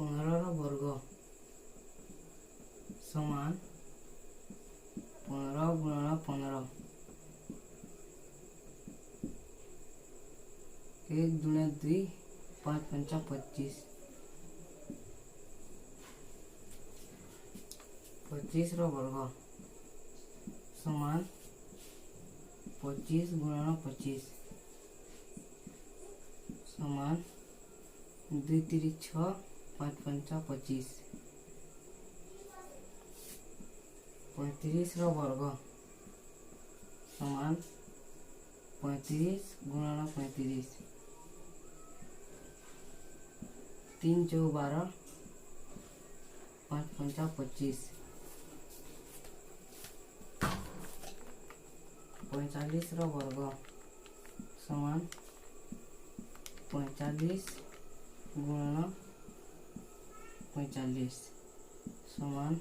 पंद्रह वर्ग समान पंद्रह गुण पंद्रह एक दुना दुई पाँच पंच पच्चीस पच्चीस वर्ग समान पच्चीस गुण पच्चीस समान दु तीन छः পাঁচ পঞ্চ পঁচিশ পঁয়ত্রিশর বর্গ সমান পঁয়ত্রিশ গুণন পঁয়ত্রিশ তিন চৌ বার পাঁচ পঞ্চ পঁচিশ পঁয়তাল্লিশর বর্গ সমান পঁয়তাল্লিশ গুণন পঁয়তাল্লিশ সমান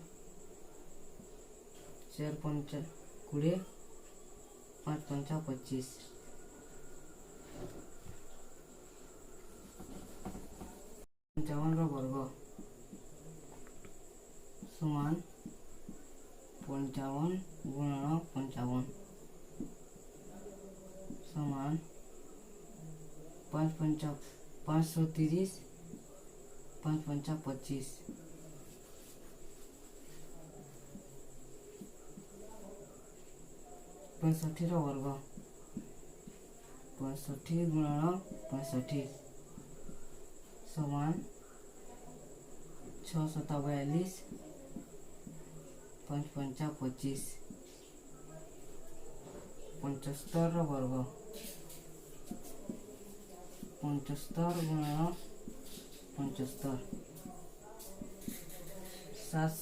চার পঞ্চাশ কুড়ি পাঁচ পঞ্চা পঁচিশ পঞ্চাবনর বর্গ সমান পঞ্চাবন গুণন পঞ্চাবন সমান পাঁচ পঞ্চা পাঁচশো তিরিশ पाँच पंचा पच्चीस पैंसठी वर्ग पैंसठ गुण पैंसठ सामान छत बयालीस पाँच पंचा पचीस पंचस्तर वर्ग पंचस्तर गुण পঞ্চস্তর সাত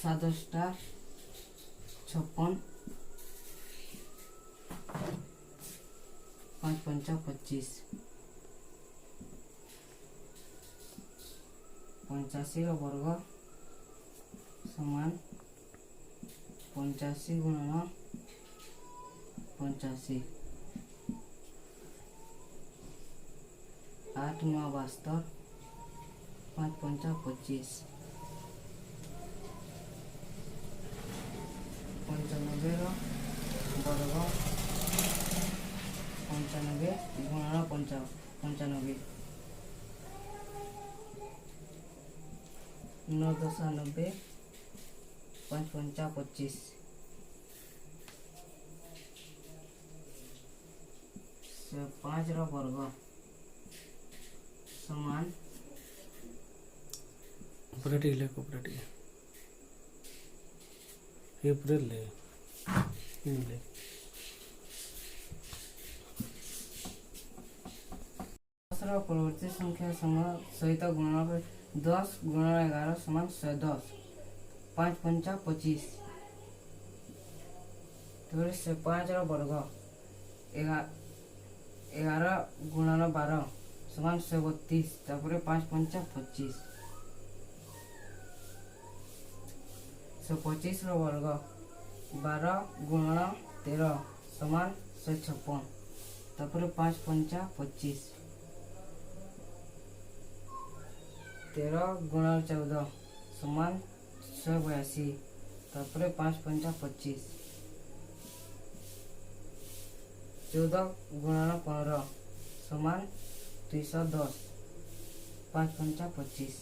সাতশটা ছপ্পন পাঁচ পঞ্চা পঁচিশ পঞ্চাশি বর্গ সমান পঞ্চাশি গুণন পঞ্চাশি আট নয় বাস্তর पाँच पंचा पच्चीस पंचानबे वर्ग पंचानबे गुण पंचा पंचानबे नौ दशा नब्बे पाँच पंचा पच्चीस पाँच रर्ग समान कोऑपरेटिव ले कोऑपरेटिव अप्रैल ले हम्म, ले र पूर्ववर्ती सङ्ख्यासँग सहित गुणा दस गुणा एगार समान दस पाँच पंचा पचीस से पाँच रर्ग एगार एघार एघार गुणा बाह्र समान सय बतीस पाँच पंचा पचीस सौ र वर्ग बार गुण तेरह समान सौ छप्पन तापर पाँच पंचा पच्चिस तेरह गुण चौध समान छः बयासी तापर पाँच पंचा पच्चिस चौध गुणन पन्ध्र समान दुई सौ दस पाँच पंचा पच्चिस